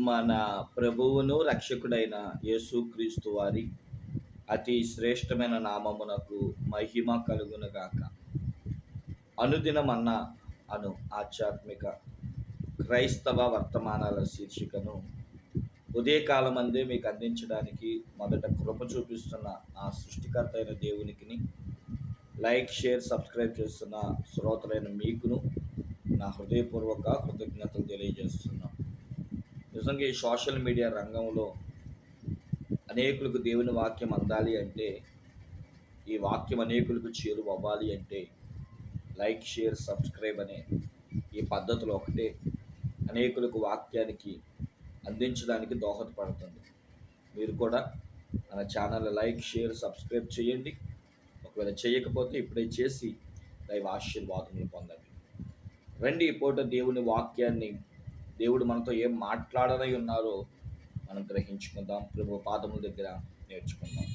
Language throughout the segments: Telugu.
మన ప్రభువును రక్షకుడైన యేసుక్రీస్తు వారి అతి శ్రేష్టమైన నామమునకు మహిమ కలుగునుగాక అనుదినమన్న అను ఆధ్యాత్మిక క్రైస్తవ వర్తమానాల శీర్షికను ఉదయకాలమందే మీకు అందించడానికి మొదట కృప చూపిస్తున్న ఆ సృష్టికర్త అయిన దేవునికి లైక్ షేర్ సబ్స్క్రైబ్ చేస్తున్న శ్రోతలైన మీకును నా హృదయపూర్వక కృతజ్ఞతలు తెలియజేస్తున్నాను నిజంగా ఈ సోషల్ మీడియా రంగంలో అనేకులకు దేవుని వాక్యం అందాలి అంటే ఈ వాక్యం అనేకులకు చేరువ అవ్వాలి అంటే లైక్ షేర్ సబ్స్క్రైబ్ అనే ఈ పద్ధతులు ఒకటే. అనేకులకు వాక్యానికి అందించడానికి దోహదపడుతుంది. మీరు కూడా మన ఛానల్ లైక్ షేర్ సబ్స్క్రైబ్ చేయండి. ఒకవేళ చేయకపోతే ఇప్పుడే చేసి దైవ ఆశీర్వాదములు పొందండి. రండి ఈ పూట దేవుని వాక్యాన్ని దేవుడు మనతో ఏం మాట్లాడనై ఉన్నారో మనం గ్రహించుకుందాం. ప్రభు పాదముల దగ్గర నేర్చుకుందాం.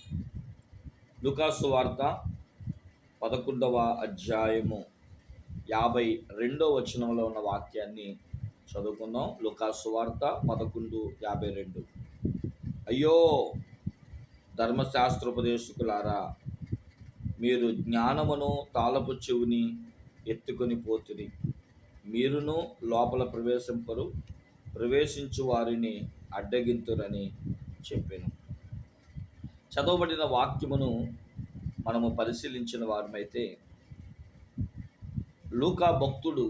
లుకాసు వార్త పదకొండవ అధ్యాయము యాభై రెండో వచనంలో ఉన్న వాక్యాన్ని చదువుకుందాం. లుకాసు వార్త పదకొండు యాభై రెండు. అయ్యో ధర్మశాస్త్రోపదేశకులారా మీరు జ్ఞానమును తాళపు చెవుని ఎత్తుకొని పోతుంది మీరును లోపల ప్రవేశింపరు ప్రవేశించు వారిని అడ్డగింతురని చెప్పాను. చదవబడిన వాక్యమును మనము పరిశీలించిన వారమైతే లూకా భక్తుడు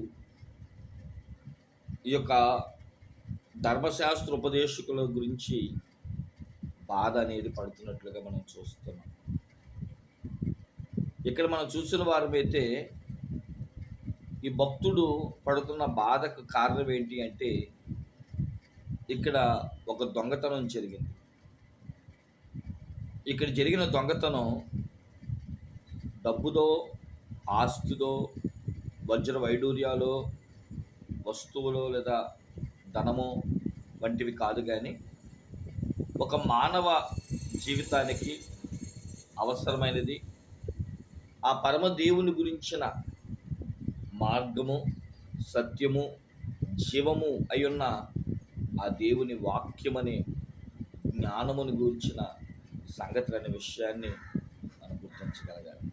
ఈ యొక్క ధర్మశాస్త్ర ఉపదేశకుల గురించి బాధ అనేది పడుతున్నట్లుగా మనం చూస్తున్నాం. ఇక్కడ మనం చూసిన వారమైతే ఈ భక్తుడు పడుతున్న బాధకు కారణం ఏంటి అంటే ఇక్కడ ఒక దొంగతనం జరిగింది. ఇక్కడ జరిగిన దొంగతనం డబ్బుదో ఆస్తిదో వజ్ర వైడూర్యాలో వస్తువులో లేదా ధనము వంటివి కాదు కానీ ఒక మానవ జీవితానికి అవసరమైనది. ఆ పరమ దేవుని గురించిన మార్గము సత్యము జీవము అయ్యున్న ఆ దేవుని వాక్యమనే జ్ఞానమును గురించిన సంగతులు అనే విషయాన్ని మనం గుర్తించగలగాలి.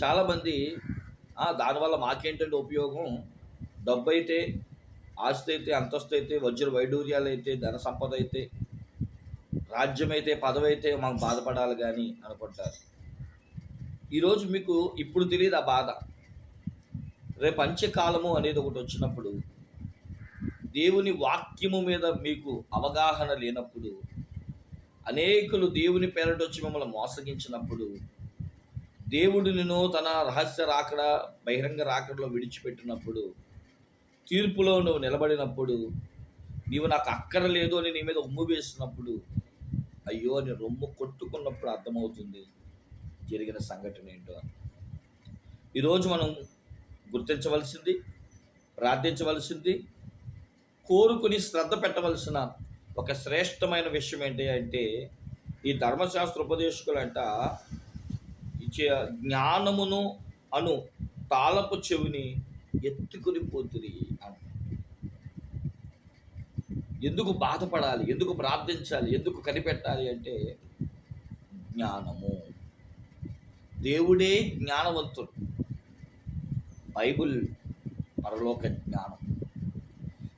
చాలామంది దానివల్ల మాకేంటంటే ఉపయోగం? డబ్బు అయితే ఆస్తి అయితే అంతస్తు అయితే వజ్ర వైడూర్యాలు అయితే ధన సంపద అయితే రాజ్యం అయితే పదవి అయితే మాకు బాధపడాలి కానీ అనుకుంటారు. ఈరోజు మీకు ఇప్పుడు తెలియదు ఆ బాధ? రేపు అంత్యకాలము అనేది ఒకటి వచ్చినప్పుడు దేవుని వాక్యము మీద మీకు అవగాహన లేనప్పుడు అనేకులు దేవుని పేరట వచ్చి మిమ్మల్ని మోసగించినప్పుడు దేవుడు నిన్ను తన రహస్య రాకడ బహిరంగ రాకడలో విడిచిపెట్టినప్పుడు తీర్పులో నువ్వు నిలబడినప్పుడు నీవు నాకు అక్కరలేదు అని నీ మీద ఉమ్ము వేసినప్పుడు అయ్యో అని రొమ్ము కొట్టుకున్నప్పుడు అర్థమవుతుంది జరిగిన సంఘటన ఏంటో అని. ఈరోజు మనం గుర్తించవలసింది ప్రార్థించవలసింది కోరుకుని శ్రద్ధ పెట్టవలసిన ఒక శ్రేష్టమైన విషయం ఏంటి అంటే ఈ ధర్మశాస్త్ర ఉపదేశకులంట జ్ఞానమును అను తాళపు చెవిని ఎత్తుకుని పోతుంది అంట. ఎందుకు బాధపడాలి? ఎందుకు ప్రార్థించాలి? ఎందుకు కనిపెట్టాలి అంటే జ్ఞానము. దేవుడే జ్ఞానవంతుడు. బైబుల్ పరలోక జ్ఞానం.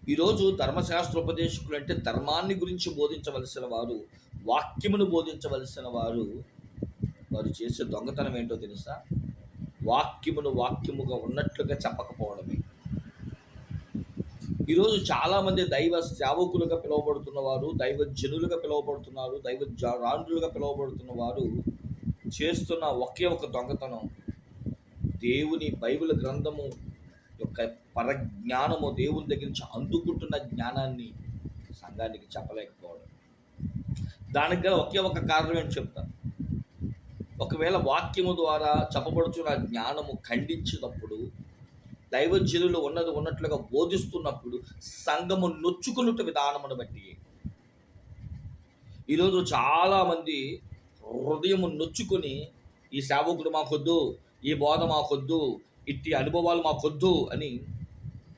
ఈరోజు ధర్మశాస్త్రోపదేశకులు అంటే ధర్మాన్ని గురించి బోధించవలసిన వారు వాక్యమును బోధించవలసిన వారు వారు చేసే దొంగతనం ఏంటో తెలుసా? వాక్యమును వాక్యముగా ఉన్నట్లుగా చెప్పకపోవడమే. ఈరోజు చాలామంది దైవ సేవకులుగా పిలువబడుతున్న వారు దైవ జనులుగా పిలువబడుతున్నారు దైవ జ- రాండ్రులుగా పిలువబడుతున్న వారు చేస్తున్న ఒకే ఒక దొంగతనం దేవుని బైబిల్ గ్రంథము యొక్క పరజ్ఞానము దేవుని దగ్గర నుంచి అందుకుంటున్న జ్ఞానాన్ని సంఘానికి చెప్పలేకపోవడం. దానికి గల ఒకే ఒక కారణం ఏంటి చెప్తాను. ఒకవేళ వాక్యము ద్వారా చెప్పబడుచున్న జ్ఞానము ఖండించినప్పుడు దైవజనులు ఉన్నది ఉన్నట్లుగా బోధిస్తున్నప్పుడు సంఘము నొచ్చుకున్నట్టు విధానమును బట్టి ఈరోజు చాలామంది హృదయము నొచ్చుకొని ఈ సేవకుడు మాకొద్దు ఈ బోధ మాకొద్దు ఇట్టి అనుభవాలు మాకొద్దు అని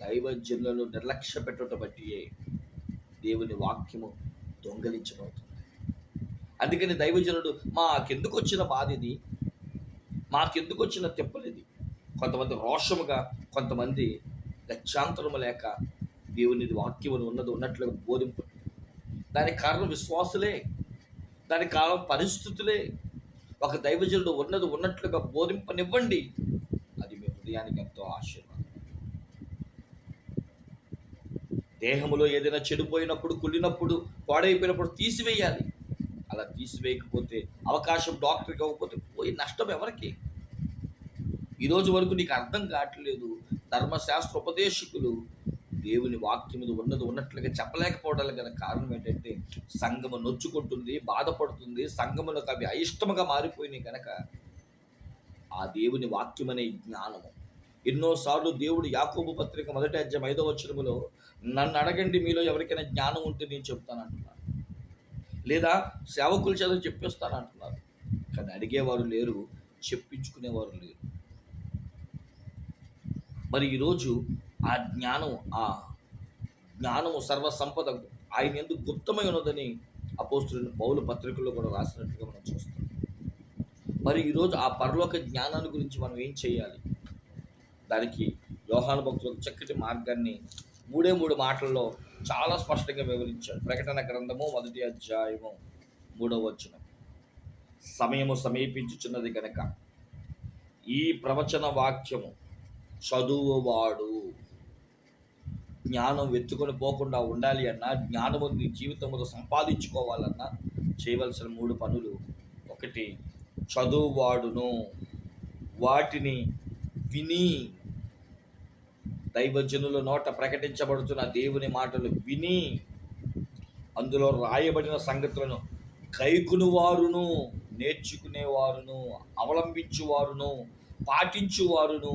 దైవజనులను నిర్లక్ష్య పెట్టుట బట్టి దేవుని వాక్యము దొంగలించబడుతుంది. అందుకని దైవజనుడు మాకెందుకు వచ్చిన బాధ ఇది మాకెందుకు వచ్చిన తెప్పలిది కొంతమంది రోషముగా కొంతమంది గచ్చాంతరము లేక దేవుని వాక్యమును ఉన్నది ఉన్నట్లుగా బోధింపు. దానికి కారణం విశ్వాసులే. దానికి కారణం పరిస్థితులే. ఒక దైవజనుడు ఉన్నది ఉన్నట్లుగా బోధింపనివ్వండి. అది మీ హృదయానికి ఎంతో ఆశీర్వాదం. దేహములో ఏదైనా చెడిపోయినప్పుడు కుళ్ళినప్పుడు పాడైపోయినప్పుడు తీసివేయాలి. అలా తీసివేయకపోతే అవకాశం డాక్టర్కి ఇవ్వకపోతే పోయి నష్టం ఎవరికి? ఈరోజు వరకు నీకు అర్థం కావట్లేదు. ధర్మశాస్త్ర ఉపదేశకులు దేవుని వాక్యము ఉన్నది ఉన్నట్లుగా చెప్పలేకపోవడానికి గల కారణం ఏంటంటే సంఘము నొచ్చుకుంటుంది బాధపడుతుంది. సంఘములకు అవి అయిష్టముగా మారిపోయినాయి కనుక ఆ దేవుని వాక్యం అనే జ్ఞానము ఎన్నోసార్లు దేవుడు యాకోబు పత్రిక మొదటి అధ్యాయం ఐదో వచ్చరములో నన్ను అడగండి మీలో ఎవరికైనా జ్ఞానం ఉంటే నేను చెప్తాను అంటున్నాను లేదా సేవకుల చేత చెప్పేస్తాను అంటున్నారు కానీ అడిగేవారు లేరు చెప్పించుకునేవారు లేరు. మరి ఈరోజు ఆ జ్ఞానం ఆ జ్ఞానము సర్వ సంపద ఆయన ఎందుకు గుప్తమై ఉన్నదని అపోస్తులైన పౌలు పత్రికల్లో కూడా రాసినట్టుగా మనం చూస్తాం. మరి ఈరోజు ఆ పరలోక జ్ఞానాన్ని గురించి మనం ఏం చేయాలి? దానికి యోహాను భక్తులకు చక్కటి మార్గాన్ని మూడే మూడు మాటల్లో చాలా స్పష్టంగా వివరించాడు. ప్రకటన గ్రంథము మొదటి అధ్యాయము మూడవ వచనం. సమయము సమీపించుచున్నది కనుక ఈ ప్రవచన వాక్యము చదువువాడు. జ్ఞానం వెతుకొని పోకుండా ఉండాలి అన్నా జ్ఞానము నీ జీవితంలో సంపాదించుకోవాలన్నా చేయవలసిన మూడు పనులు. ఒకటి చదువువాడును వాటిని విని దైవజనుల నోట ప్రకటించబడుతున్న దేవుని మాటలు విని అందులో రాయబడిన సంగతులను కైకునువారును నేర్చుకునేవారును అవలంబించువారును పాటించువారును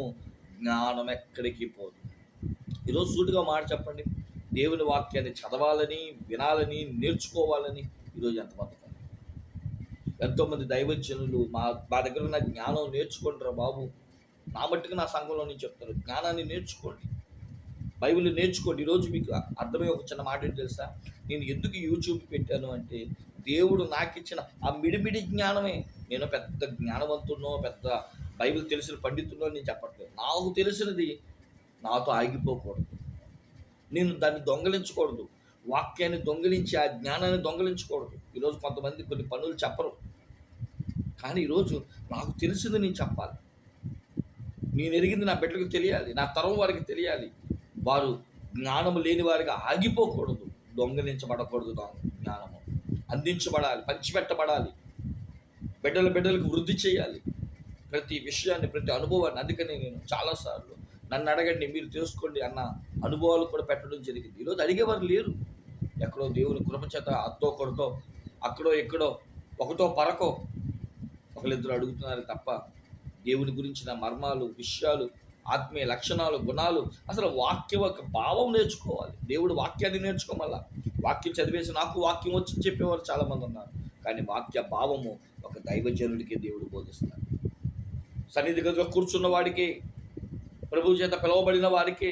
జ్ఞానం ఎక్కడికి పోదు. ఈరోజు సూటిగా మాట చెప్పండి. దేవుని వాక్యాన్ని చదవాలని వినాలని నేర్చుకోవాలని ఈరోజు ఎంతమంది ఉన్నారు? ఎంతోమంది దైవజనులు మా మా దగ్గర ఉన్న జ్ఞానం నేర్చుకుంటారు బాబు? నా మట్టుకు నా సంఘంలో నేను చెప్తాను జ్ఞానాన్ని నేర్చుకోండి. బైబిల్ నేర్చుకోండి. ఈరోజు మీకు అర్థమయ్యే ఒక చిన్న మాట ఏంటి తెలుసా? నేను ఎందుకు యూట్యూబ్ పెట్టాను అంటే దేవుడు నాకు ఇచ్చిన ఆ మిడిమిడి జ్ఞానమే. నేను పెద్ద జ్ఞానవంతున్నో పెద్ద బైబిల్ తెలిసిన పండితున్నో నేను చెప్పట్లేదు. నాకు తెలిసినది నాతో ఆగిపోకూడదు. నేను దాన్ని దొంగలించకూడదు. వాక్యాన్ని దొంగిలించి ఆ జ్ఞానాన్ని దొంగలించకూడదు. ఈరోజు కొంతమంది కొన్ని పనులు చెప్పరు. కానీ ఈరోజు నాకు తెలిసింది నేను చెప్పాలి. నేను ఎరిగింది నా బిడ్డలకు తెలియాలి. నా తరం వారికి తెలియాలి. వారు జ్ఞానము లేని వారికి ఆగిపోకూడదు. దొంగలించబడకూడదు జ్ఞానము. అందించబడాలి పంచిపెట్టబడాలి. బిడ్డల బిడ్డలకు వృద్ధి చేయాలి. ప్రతి విషయాన్ని ప్రతి అనుభవాన్ని అందుకని నేను చాలాసార్లు నన్ను అడగండి మీరు తెలుసుకోండి అన్న అనుభవాలు కూడా పెట్టడం జరిగింది. ఈరోజు అడిగేవారు లేరు. ఎక్కడో దేవుని కృపచేత అత్తో కొడతో అక్కడో ఎక్కడో ఒకటో పరకో ఒకరిద్దరు అడుగుతున్నారు తప్ప దేవుని గురించిన మర్మాలు విషయాలు ఆత్మీయ లక్షణాలు గుణాలు అసలు వాక్యం ఒక భావం నేర్చుకోవాలి. దేవుడు వాక్యాన్ని నేర్చుకోమల్లా. వాక్యం చదివేసి నాకు వాక్యం వచ్చి చెప్పేవారు చాలామంది ఉన్నారు. కానీ వాక్య భావము ఒక దైవజనుడికి దేవుడు బోధిస్తాడు. సన్నిధి గదిలో కూర్చున్న వాడికి ప్రభు చేత పిలువబడిన వారికి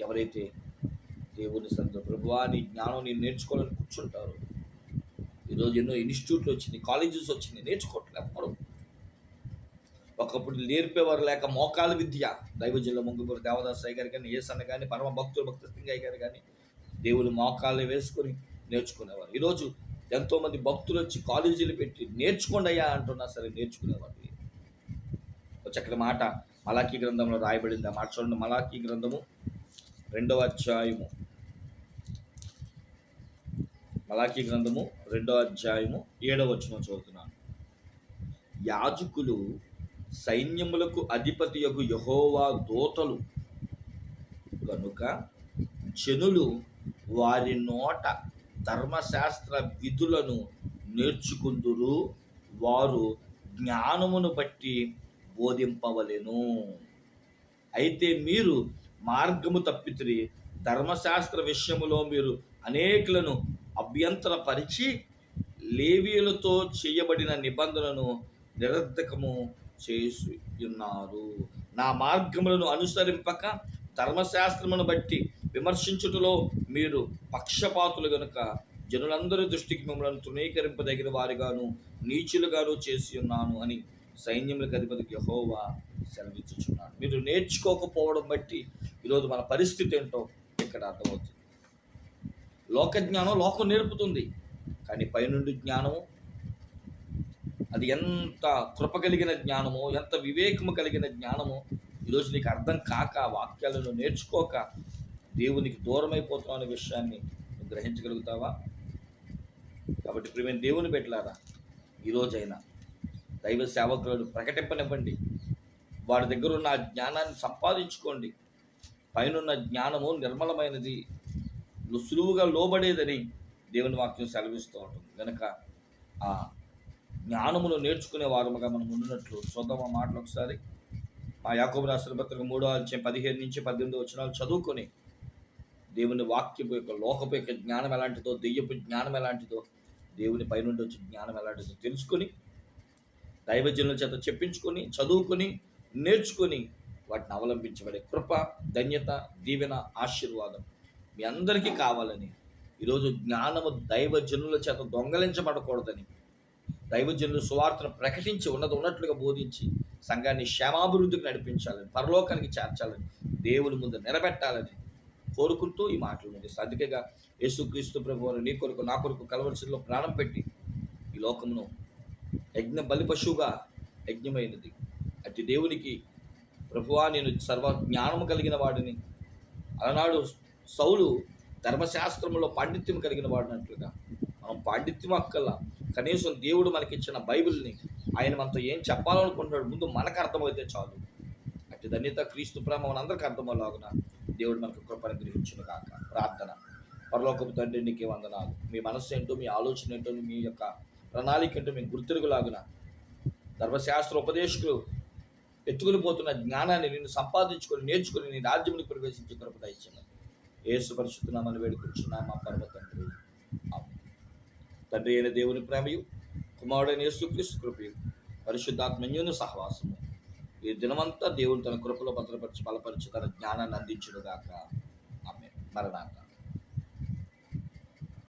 ఎవరైతే దేవుని సంత ప్రభువా నీ జ్ఞానం నేను నేర్చుకోవాలని కూర్చుంటారు ఈరోజు ఎన్నో ఇన్స్టిట్యూట్లు వచ్చినాయి కాలేజెస్ వచ్చినాయి నేర్చుకోవట్లేదు ఎవ్వరు ఒకప్పుడు నేర్పేవారు లేక మోకాల విద్య. దైవజనుల ముంగుపూరి దేవదాస్ అయ్య గారు కానీ ఏసన్న కానీ పరమ భక్తులు భక్త సింగ్ గారు కానీ దేవుని మోకాళ్ళు వేసుకొని నేర్చుకునేవారు. ఈరోజు ఎంతోమంది భక్తులు వచ్చి కాలేజీలు పెట్టి నేర్చుకోండి అయ్యా అంటున్నా సరే నేర్చుకునేవారు. ఒక చక్కటి మాట మలాఖీ గ్రంథంలో రాయబడింది. ఆ మాట చూడండి. మలాఖీ గ్రంథము రెండవ అధ్యాయము. మలాఖీ గ్రంథము రెండవ అధ్యాయము ఏడవ వచ్చిన చదువుతున్నాను. యాజకులు సైన్యములకు అధిపతి యొక్క యహోవా దోతలు. కనుక జనులు వారి నోట ధర్మశాస్త్ర విధులను నేర్చుకుందురు. వారు జ్ఞానమును బట్టి బోధింపవలెను. అయితే మీరు మార్గము తప్పితిరి ధర్మశాస్త్ర విషయములో మీరు అనేకులను అభ్యంతరపరిచి లేవీలతో చేయబడిన నిబంధనను నిరర్ధకము చేసి ఉన్నారు నా మార్గములను అనుసరింపక ధర్మశాస్త్రమును బట్టి విమర్శించుటలో మీరు పక్షపాతులు గనుక జనులందరి దృష్టికి మిమ్మల్ని తృణీకరింపదగిన వారిగాను నీచులుగాను చేసి ఉన్నాను అని సైన్యములకు అధిపతికి యహోవా సెలవిచ్చుచున్నాడు. మీరు నేర్చుకోకపోవడం బట్టి ఈరోజు మన పరిస్థితి ఏంటో ఇక్కడ అర్థమవుతుంది. లోక జ్ఞానం లోకం నేర్పుతుంది కానీ పైనుండి జ్ఞానము అది ఎంత కృప కలిగిన జ్ఞానమో ఎంత వివేకము కలిగిన జ్ఞానమో ఈరోజు నీకు అర్థం కాక వాక్యాలను నేర్చుకోక దేవునికి దూరం అయిపోతాం అనే విషయాన్ని గ్రహించగలుగుతావా? కాబట్టి ప్రేమ దేవుని పెట్టలారా ఈరోజైనా దైవ సేవకులను ప్రకటింపనివ్వండి. వాడి దగ్గర ఉన్న ఆ జ్ఞానాన్ని సంపాదించుకోండి. పైనున్న జ్ఞానము నిర్మలమైనది సులువుగా లోబడేదని దేవుని వాక్యం సెలవిస్తూ ఉంటుంది. కనుక ఆ జ్ఞానమును నేర్చుకునే వారముగా మనం ఉన్నట్లు చూద్దాం ఆ మాటలు ఒకసారి. మా యాకోబు రాష్ట్ర పత్రిక మూడో అధ్యాయం పదిహేను నుంచి పద్దెనిమిది వచనాలు చదువుకొని దేవుని వాక్యపు యొక్క లోకపు యొక్క జ్ఞానం ఎలాంటిదో దెయ్యపు జ్ఞానం ఎలాంటిదో దేవుని పైనుండి వచ్చే జ్ఞానం ఎలాంటిదో తెలుసుకొని దైవజనుల చేత చెప్పించుకొని చదువుకొని నేర్చుకొని వాటిని అవలంబించబడే కృప ధన్యత దీవెన ఆశీర్వాదం మీ అందరికీ కావాలని ఈరోజు జ్ఞానము దైవజనుల చేత దొంగలించబడకూడదని దైవజనులు సువార్తను ప్రకటించి ఉన్నది ఉన్నట్లుగా బోధించి సంఘాన్ని క్షేమాభివృద్ధికి నడిపించాలని పరలోకానికి చేర్చాలని దేవుని ముందు నిలబెట్టాలని కోరుకుంటూ ఈ మాటలు ఉంది అందుకేగా యేసుక్రీస్తు ప్రభు నీ కొరకు నా కొరకు కలవలసిలో ప్రాణం పెట్టి ఈ లోకమును యజ్ఞ బలి పశువుగా యజ్ఞమైనది. అతి దేవునికి ప్రభువా నేను సర్వ జ్ఞానము కలిగిన వాడిని. అలనాడు సౌలు ధర్మశాస్త్రంలో పాండిత్యం కలిగిన వాడినట్లుగా. మనం పాండిత్యం అక్కల్లా కనీసం దేవుడు మనకిచ్చిన బైబిల్ని ఆయన మనతో ఏం చెప్పాలనుకుంటున్నాడు ముందు మనకు అర్థమైతే చాలు. అట్టి ధన్యత క్రీస్తు ప్రేమ మనందరికీ అర్థమయ్యేలాగున దేవుడు మనకు కృపను గ్రహించును కాక ప్రార్థన. పరలోకపు తండ్రి నీకే వందనాలు. మీ మనస్సు ఏంటో మీ ఆలోచన ఏంటో మీ యొక్క ప్రణాళిక అంటే మేము గుర్తిరుగులాగున ధర్మశాస్త్ర ఉపదేశకులు ఎత్తుకుని పోతున్న జ్ఞానాన్ని నేను సంపాదించుకొని నేర్చుకుని నీ రాజ్యముని ప్రవేశించే కృప దయచేయమని ఏసు పరిశుద్ధనామని వేడుకుంటున్నా మా పర్వ తండ్రి. తండ్రి అయిన దేవుని ప్రేమయు కుమారుడైన యేసుక్రీస్తు కృపయు పరిశుద్ధాత్మన్యుని సహవాసము. ఈ దినమంతా దేవుడు తన కృపలో భద్రపరిచి బలపరిచి తన జ్ఞానాన్ని అందించుడుగాక ఆమె మరణాక